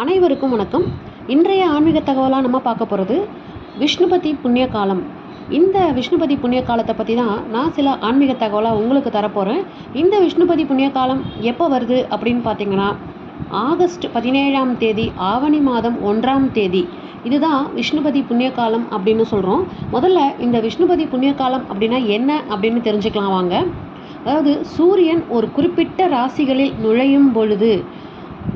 அனைவருக்கும் வணக்கம். இன்றைய ஆன்மீக தகவலாக நம்ம பார்க்க போகிறது விஷ்ணுபதி புண்ணிய காலம் இந்த விஷ்ணுபதி புண்ணிய காலத்தை பற்றி தான் நான் சில ஆன்மீக தகவலாக உங்களுக்கு தரப்போகிறேன் இந்த விஷ்ணுபதி புண்ணிய காலம் எப்போ வருது அப்படின்னு பார்த்தீங்கன்னா ஆகஸ்ட் பதினேழாம் தேதி ஆவணி மாதம் ஒன்றாம் தேதி. இதுதான் விஷ்ணுபதி புண்ணிய காலம் அப்படின்னு சொல்கிறோம் முதல்ல இந்த விஷ்ணுபதி புண்ணிய காலம் அப்படின்னா என்ன அப்படின்னு தெரிஞ்சுக்கலாம் வாங்க. அதாவது சூரியன் ஒரு குறிப்பிட்ட ராசிகளில் நுழையும் பொழுது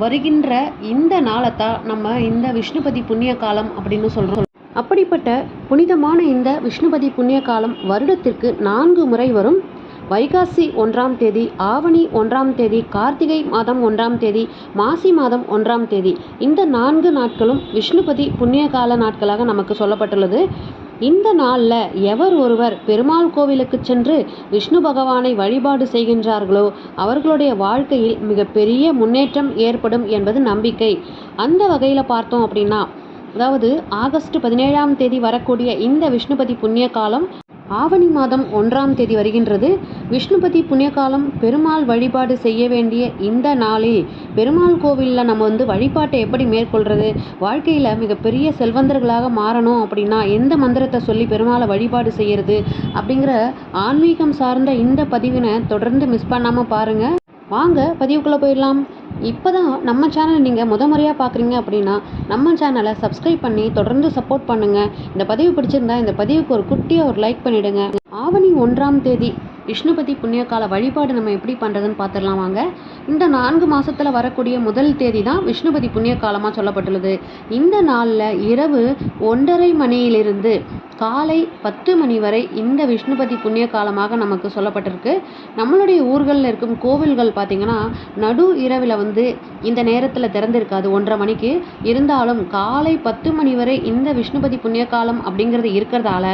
வருகின்ற இந்த நாளைத்தான் நம்ம இந்த விஷ்ணுபதி புண்ணிய காலம் அப்படின்னு சொல்கிறோம் அப்படிப்பட்ட புனிதமான இந்த விஷ்ணுபதி புண்ணிய காலம் வருடத்திற்கு நான்கு முறை வரும். வைகாசி ஒன்றாம் தேதி ஆவணி ஒன்றாம் தேதி கார்த்திகை மாதம் ஒன்றாம் தேதி மாசி மாதம் ஒன்றாம் தேதி இந்த நான்கு நாட்களும் விஷ்ணுபதி புண்ணிய கால நாட்களாக நமக்கு சொல்லப்பட்டுள்ளது. இந்த நாளில் எவர் ஒருவர் பெருமாள் கோவிலுக்கு சென்று விஷ்ணு பகவானை வழிபாடு செய்கின்றார்களோ அவர்களுடைய வாழ்க்கையில் மிகப்பெரிய முன்னேற்றம் ஏற்படும் என்பது நம்பிக்கை. அந்த வகையில் பார்த்தோம் அப்படின்னா அதாவது ஆகஸ்ட் பதினேழாம் தேதி வரக்கூடிய இந்த விஷ்ணுபதி புண்ணிய காலம் ஆவணி மாதம் ஒன்றாம் தேதி வருகின்றது. விஷ்ணுபதி புண்ணியகாலம் பெருமாள் வழிபாடு செய்ய வேண்டிய இந்த நாளில் பெருமாள் கோவிலில் நம்ம வந்து வழிபாட்டை எப்படி மேற்கொள்கிறது வாழ்க்கையில் மிகப்பெரிய செல்வந்தர்களாக மாறணும் அப்படின்னா எந்த மந்திரத்தை சொல்லி பெருமாளை வழிபாடு செய்கிறது அப்படிங்கிற ஆன்மீகம் சார்ந்த இந்த பதிவினை தொடர்ந்து மிஸ் பண்ணாமல் பாருங்கள் வாங்க பதிவுக்குள்ளே போயிடலாம். இப்போ தான் நம்ம சேனல் நீங்கள் முத முறையாக பார்க்குறீங்க அப்படின்னா நம்ம சேனலை சப்ஸ்கிரைப் பண்ணி தொடர்ந்து சப்போர்ட் பண்ணுங்கள் இந்த பதிவு பிடிச்சிருந்தா இந்த பதிவுக்கு ஒரு குட்டியாக ஒரு லைக் பண்ணிவிடுங்க ஆவணி ஒன்றாம் தேதி விஷ்ணுபதி புண்ணியகால வழிபாடு நம்ம எப்படி பண்ணுறதுன்னு பார்த்துடலாம் வாங்க. இந்த நான்கு மாதத்தில் வரக்கூடிய முதல் தேதி தான் விஷ்ணுபதி புண்ணிய காலமாக சொல்லப்பட்டுள்ளது. இந்த நாளில் இரவு ஒன்றரை மணியிலிருந்து காலை பத்து மணி வரை இந்த விஷ்ணுபதி புண்ணிய காலமாக நமக்கு சொல்லப்பட்டிருக்கு. நம்மளுடைய ஊர்களில் இருக்கும் கோவில்கள் பார்த்திங்கன்னா நடு இரவில் வந்து இந்த நேரத்தில் திறந்திருக்காது ஒன்றரை மணிக்கு. இருந்தாலும் காலை பத்து மணி வரை இந்த விஷ்ணுபதி புண்ணிய காலம் அப்படிங்கிறது இருக்கிறதால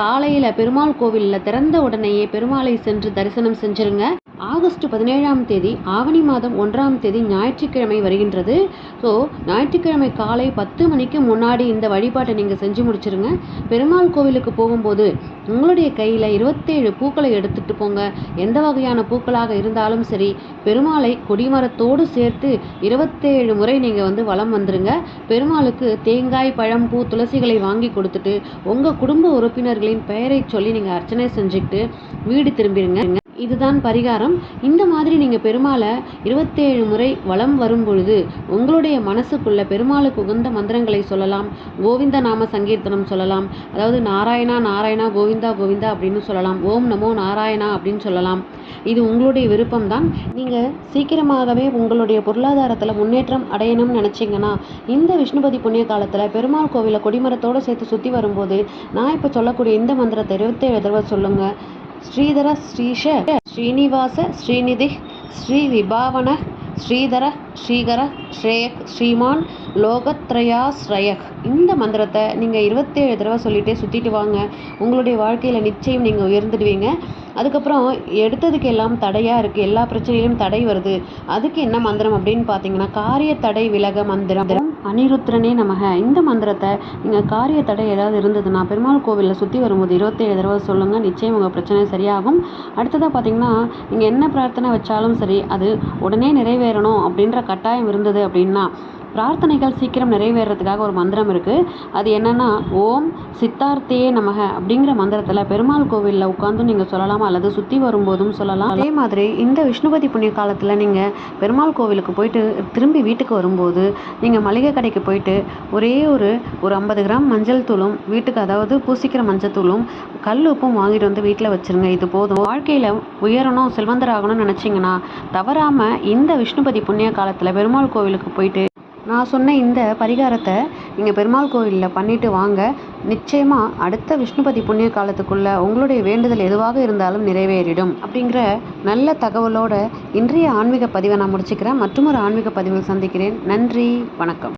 காலையில் பெருமாள் கோவிலில் திறந்த உடனேயே பெருமாளை சென்று தரிசனம் செஞ்சுருங்க. ஆகஸ்ட் பதினேழாம் தேதி ஆவணி மாதம் ஒன்றாம் தேதி ஞாயிற்றுக்கிழமை வருகின்றது. ஸோ ஞாயிற்றுக்கிழமை காலை பத்து மணிக்கு முன்னாடி இந்த வழிபாட்டை நீங்கள் செஞ்சு முடிச்சிருங்க. பெருமாள் கோவிலுக்கு போகும்போது உங்களுடைய கையில் இருபத்தேழு பூக்களை எடுத்துகிட்டு போங்க. எந்த வகையான பூக்களாக இருந்தாலும் சரி பெருமாளை கொடிமரத்தோடு சேர்த்து இருபத்தேழு முறை நீங்கள் வந்து வளம் வந்துருங்க. பெருமாளுக்கு தேங்காய் பழம் பூ துளசிகளை வாங்கி கொடுத்துட்டு உங்கள் குடும்ப உறுப்பினர்களின் பெயரை சொல்லி நீங்கள் அர்ச்சனை செஞ்சுக்கிட்டு வீடு திரும்பிடுங்க இதுதான் பரிகாரம். இந்த மாதிரி நீங்கள் பெருமாளை இருபத்தேழு முறை வலம் வரும் பொழுது உங்களுடைய மனசுக்குள்ள பெருமாளுக்கு உகந்த மந்திரங்களை சொல்லலாம். கோவிந்த நாம சங்கீர்த்தனம் சொல்லலாம். அதாவது நாராயணா நாராயணா கோவிந்தா கோவிந்தா அப்படின்னு சொல்லலாம். ஓம் நமோ நாராயணா அப்படின்னு சொல்லலாம். இது உங்களுடைய விருப்பம்தான். நீங்கள் சீக்கிரமாகவே உங்களுடைய பொருளாதாரத்தில் முன்னேற்றம் அடையணும்னு நினச்சிங்கன்னா இந்த விஷ்ணுபதி புண்ணிய காலத்தில் பெருமாள் கோவிலை கொடிமரத்தோடு சேர்த்து சுற்றி வரும்போது நான் இப்போ சொல்லக்கூடிய இந்த மந்திரத்தை இருபத்தேழு தடவை சொல்லுங்கள் ஸ்ரீதர ஸ்ரீஷ ஸ்ரீனிவாச ஸ்ரீநிதி ஸ்ரீ விபாவன ஸ்ரீதர ஸ்ரீகர ஸ்ரேயக் ஸ்ரீமான் லோகத்ரயாஸ்ரயக். இந்த மந்திரத்தை நீங்கள் இருபத்தேழு தடவை சொல்லிகிட்டே சுற்றிட்டு வாங்க. உங்களுடைய வாழ்க்கையில் நிச்சயம் நீங்கள் உயர்ந்துடுவீங்க. அதுக்கப்புறம் எடுத்ததுக்கு எல்லாம் தடையாக இருக்குது எல்லா பிரச்சனையிலும் தடை வருது. அதுக்கு என்ன மந்திரம் அப்படின்னு பார்த்தீங்கன்னா காரிய தடை விலக மந்திரம். அனிருத்ரனே நமக. இந்த மந்திரத்தை நீங்கள் காரிய தடை ஏதாவது இருந்ததுன்னா பெருமாள் கோவிலில் சுற்றி வரும்போது இருபத்தேழு தடவை சொல்லுங்கள் நிச்சயம் உங்கள் பிரச்சனை சரியாகும். அடுத்ததாக பார்த்தீங்கன்னா நீங்கள் என்ன பிரார்த்தனை வச்சாலும் சரி அது உடனே நிறைவேறணும் அப்படின்ற கட்டாயம் இருந்தது அப்படின்னா பிரார்த்தனைகள் சீக்கிரம் நிறைவேறதுக்காக ஒரு மந்திரம் இருக்குது அது என்னென்னா ஓம் சித்தார்த்தே நமக அப்படிங்கிற மந்திரத்தில் பெருமாள் கோவிலில் உட்காந்து நீங்கள் சொல்லலாம்? அல்லது சுற்றி வரும்போதும் சொல்லலாம். அதே மாதிரி இந்த விஷ்ணுபதி புண்ணிய காலத்தில் நீங்கள் பெருமாள் கோவிலுக்கு போயிட்டு திரும்பி வீட்டுக்கு வரும்போது நீங்கள் மளிகை கடைக்கு போயிட்டு ஒரே ஒரு ஒரு ஐம்பது கிராம் மஞ்சள் தூளும் வீட்டுக்கு அதாவது பூசிக்கிற மஞ்சள் தூளும் கல் உப்பும் வாங்கிட்டு வந்து வீட்டில் வச்சுருங்க. இது போதும். வாழ்க்கையில் உயரணும் செல்வந்தராகணும்னு நினச்சிங்கன்னா தவறாமல் இந்த விஷ்ணுபதி புண்ணிய காலத்தில் பெருமாள் கோவிலுக்கு போயிட்டு நான் சொன்ன இந்த பரிகாரத்தை நீங்கள் பெருமாள் கோவிலில் பண்ணிவிட்டு வாங்க. நிச்சயமாக அடுத்த விஷ்ணுபதி புண்ணிய காலத்துக்குள்ளே உங்களுடைய வேண்டுதல் எதுவாக இருந்தாலும் நிறைவேறிடும் அப்படிங்கிற நல்ல தகவலோட இன்றைய ஆன்மீக பதிவை நான் முடிச்சுக்கிறேன். மற்றும் ஒரு ஆன்மீக பதிவில் சந்திக்கிறேன். நன்றி. வணக்கம்.